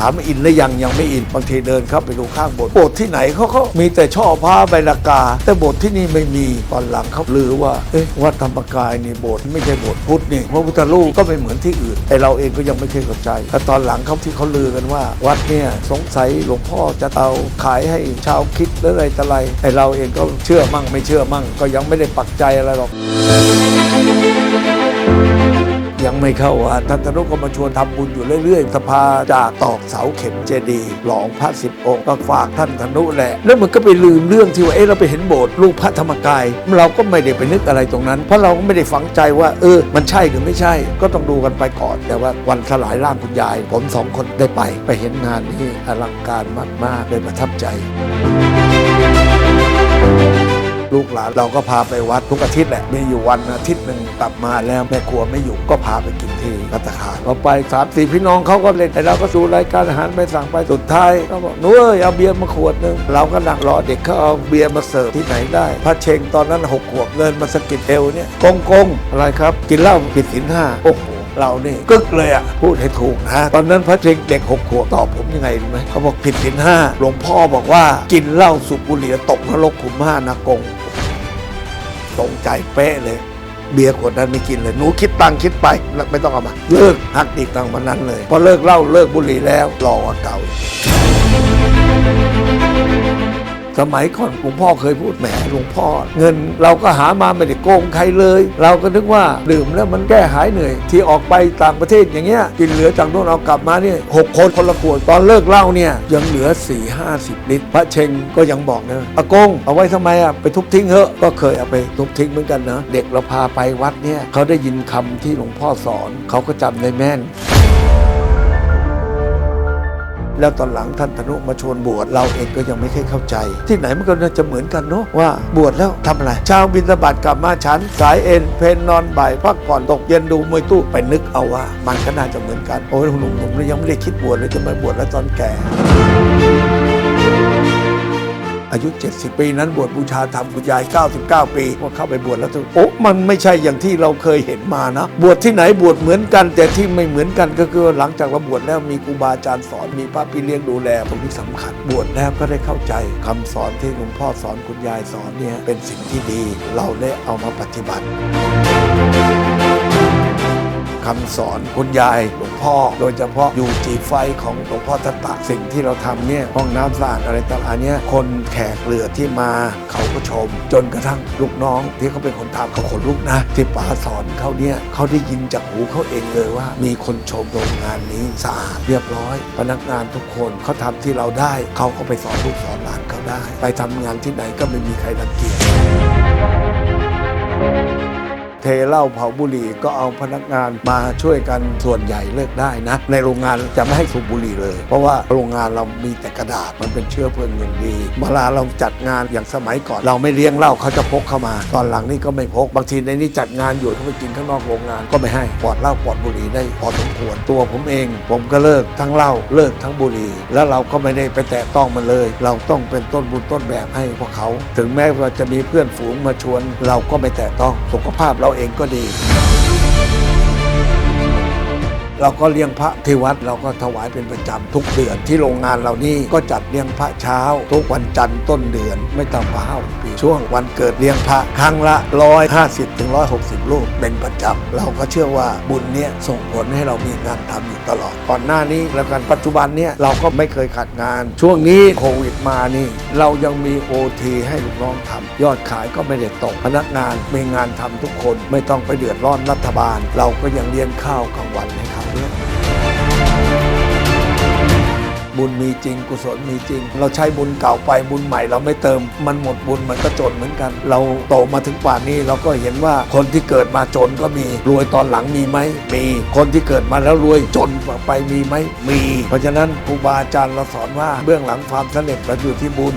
ถามว่อินหรือยังยังไม่อินบางทีเดินเข้าไปดูข้างโบสถ์โบสถ์ที่ไหนเขาก็มีแต่ช่อผ้าใบละกา แต่โบสถ์ที่นี่ไม่มีตอนหลังเขาลือว่าเอ๊ะวัดธรรมกายนี่โบสถ์ไม่ใช่โบสถ์พุทธนี่พระพุทธรูปก็ไม่เหมือนที่อื่นไอเราเองก็ยังไม่เคยเข้าใจแต่ตอนหลังเขาที่เขาลือกันว่า วัดเนี่ยสงสัยหลวงพ่อจะเอาขายให้ชาวคิดหรืออะไรต่ออะไรไอเราเองก็เชื่อมั่งไม่เชื่อมั่ง ก็ยังไม่ได้ปักใจอะไรหรอก ไม่เข้าวัดท่านธนุก็มาชวนทำบุญอยู่เรื่อยๆสภาจากตอกเสาเข็มเจดีย์หลองพระสิบองค์ก็ฝากท่านธนุแหละ แล้วมันก็ไปลืมเรื่องที่ว่าเอ๊ะเราไปเห็นโบสถ์รูปพระธรรมกาย เราก็ไม่ได้ไปนึกอะไรตรงนั้น เพราะเราก็ไม่ได้ฝังใจว่า เออ มันใช่หรือไม่ใช่ ก็ต้องดูกันไปก่อน แต่ว่าวันสลายร่างคุณยาย ผมสองคนได้ไป ไปเห็นงานนี้อลังการมากๆเลยประทับใจ ลูกหลานเราก็พาไปวัดทุกอาทิตย์แหละมีอยู่วันอาทิตย์หนึ่งกลับมาแล้วแม่ครัวไม่อยู่ก็พาไปกินที่พัตตาคารพอไปสามสี่พี่น้องเขาก็เล่นแต่เราก็สู่รายการอาหารไปสั่งไปสุดท้ายเขาบอกนู้เอ้ยเอาเบียร์มาขวดหนึ่งเราก็นั่งรอเด็กเขาเอาเบียร์มาเสิร์ฟที่ไหนได้พระเชงตอนนั้นหกขวบเดินมาสกิดเอวเนี่ยกงกงอะไรครับ กินเหล้าผิดศีลห้าโอ้โหเรานี่กึกเลยอะพูดให้ถูกนะตอนนั้นพระเชงเด็กหกขวบตอบผมยังไงรู้ไหมเขาบอกผิดศีลห้าหลวงพ่อบอกว่ากินเหล้าสูบบุหรี่ตกนรกขุมห้านากง ตรงใจเป๊ะเลย เบียร์ขวดนั้นไม่กินเลย หนูคิดตังคิดไปแล้วไม่ต้องเอามา เลิกหักดิดตังวันนั้นเลย พอเลิกเหล้าเลิกบุหรี่แล้วรอกว่าเก่า สมัยก่อนหลวงพ่อเคยพูดแหมหลวงพ่อ เงินเราก็หามาไม่ได้โกงใครเลย เราก็นึกว่าดื่มแล้วมันแก้หายเหนื่อย ที่ออกไปต่างประเทศอย่างเงี้ยกินเหลือจากโน่นเอากลับมาเนี่ยหกคนคนละขวดตอนเลิกเหล้าเนี่ยยังเหลือ4ี่ห้าสิบลิตร พระเชงก็ยังบอกนะอากงเอาไว้ทำไมอะไปทุบทิ้งเถอะก็เคยเอาไปทุบทิ้งเหมือนกันนะเด็กเราพาไปวัดเนี่ยเขาได้ยินคำที่หลวงพ่อสอนเขาก็จำได้แม่น แล้วตอนหลังท่านธนุมาชวนบวชเราเองก็ยังไม่เคยเข้าใจ ที่ไหนมันก็น่าจะเหมือนกันเนาะว่าบวชแล้วทำอะไรเช้าบินสบัดกลับมาฉัน สายเอ็นเพนนอนบ่ายพักผ่อนตกเย็นดูมวยตู้ไปนึกเอาว่า มันก็น่าจะเหมือนกันโอ้ยหนุ่มผมยังไม่ได้คิดบวชเลยจะมาบวชแล้วตอนแก่ อายุ 70 ปีนั้นบวชบูชาธรรมคุณยาย 99 ปีพอเข้าไปบวชแล้วโอ้มันไม่ใช่อย่างที่เราเคยเห็นมานะ บวชที่ไหนบวชเหมือนกัน แต่ที่ไม่เหมือนกันก็คือหลังจากเราบวชแล้วมีครูบาอาจารย์สอนมีพระพี่เลี้ยงดูแลตรงนี้สำคัญ บวชแล้วก็ได้เข้าใจคำสอนที่หลวงพ่อสอนคุณยายสอนเนี่ยเป็นสิ่งที่ดี เราได้เอามาปฏิบัติคำสอนคุณยายหลวง พ่อ โดยเฉพาะอยู่จีไฟของหลวงพ่อตะตะสิ่งที่เราทำเนี่ยห้องน้ำสะอาดอะไรต่างๆเนี่ยคนแขกเรือที่มาเขาก็ชม จนกระทั่งลูกน้องที่เขาเป็นคนทำเขาขนลุกนะ ที่ป๋าสอนเขาเนี่ยเขาได้ยินจากหูเขาเองเลยว่า มีคนชมโรงงานนี้สะอาดเรียบร้อย พนักงานทุกคนเขาทำที่เราได้ เขาก็ไปสอนลูกสอนหลานเขาได้ ไปทำงานที่ไหนก็ไม่มีใครรังเกียจ เทเหล้าเผาบุหรี่ก็เอาพนักงานมาช่วยกันส่วนใหญ่เลิกได้นะ ในโรงงานจะไม่ให้สูบบุหรี่เลย เพราะว่าโรงงานเรามีแต่กระดาษมันเป็นเชื้อเพลิงอย่างดีเวลาเราจัดงานอย่างสมัยก่อน เราไม่เลี้ยงเหล้าเขาจะพกเข้ามา ตอนหลังนี่ก็ไม่พกบางทีในนี้จัดงานอยู่เขาไปกินข้างนอกโรงงานก็ไม่ให้ปลอดเหล้าปลอดบุหรี่ได้พอสมควรตัวผมเอง ผมก็เลิกทั้งเหล้าเลิกทั้งบุหรี่แล้วเราก็ไม่ได้ไปแตะต้องมันเลย เราต้องเป็นต้นบุญต้นแบบให้พวกเขา ถึงแม้ว่าจะมีเพื่อนฝูงมาชวน เราก็ไม่แตะต้องสุขภาพเราเองก็ดี เราก็เลี้ยงพระที่วัดเราก็ถวายเป็นประจำทุกเดือนที่โรงงานเรานี่ก็จัดเลี้ยงพระเช้า ทุกวันจันทร์ต้นเดือนไม่ต่ำกว่าห้าปีช่วงวันเกิดเลี้ยงพระครั้งละร้อยห้าสิบถึงร้อยหกสิบลูกเป็นประจำเราก็เชื่อว่าบุญเนี้ยส่งผลให้เรามีงานทำอยู่ตลอด ก่อนหน้านี้แล้วกันปัจจุบันเนี้ยเราก็ไม่เคยขาดงาน ช่วงนี้โควิดมานี่ เรายังมีโอทีให้ลูกน้องทำยอดขายก็ไม่ได้ตกพนักงานมีงานทำทุกคนไม่ต้องไปเดือดร้อนรัฐบาล เราก็ยังเลี้ยงข้าวกลางวันให้เขาเนี่ยบุญมีจริง กุศลมีจริง เราใช้บุญเก่าไปบุญใหม่ เราไม่เติมมันหมดบุญมันก็จนเหมือนกัน เราโตมาถึงป่านนี้เราก็เห็นว่าคนที่เกิดมาจนก็มีรวยตอนหลังมีไหมมีคนที่เกิดมาแล้วรวยจนไปมีไหมมี เพราะฉะนั้นครูบาอาจารย์เราสอนว่าเบื้องหลังความสำเร็จเราอยู่ที่บุญ